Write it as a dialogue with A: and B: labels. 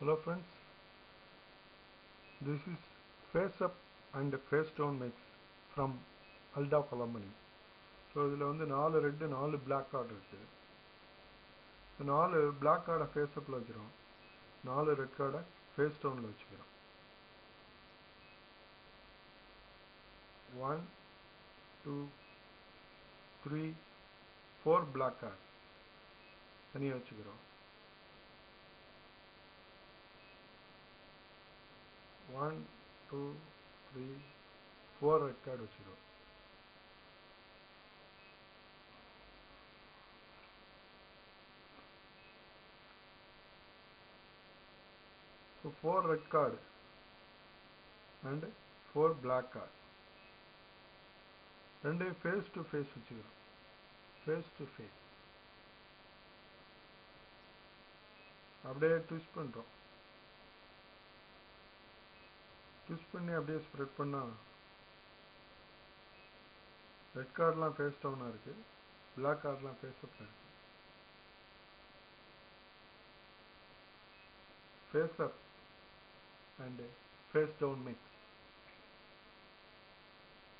A: Hello friends, this is face up and face down mix from Alda Colomani. So இதில் வந்து நாலு red நாலு black card இருக்குது so நாலு பிளாக் கார்டை ஃபேஸ் அப்பில் வச்சுருவோம். நாலு ரெட் கார்டை ஃபேஸ் டவுனில் வச்சுக்கிறோம். One two three four black card தனியாக வச்சுக்கிறோம். One two three four red card வச்சுக்கிறோம் So four red card and four black card. ரெண்டு ஃபேஸ் டு ஃபேஸ் வச்சுக்கிறோம் ஃபேஸ் டு ஃபேஸ் அப்படியே ட்விஸ்ட் பண்ணுறோம் Stitch பண்ணி அப்படியே ஸ்ப்ரெட் பண்ணால் ரெட் கார்டெலாம் ஃபேஸ் டவுனாக இருக்குது பிளாக் கார்டெலாம் ஃபேஸ் அப்பில் இருக்குது face up and face down mix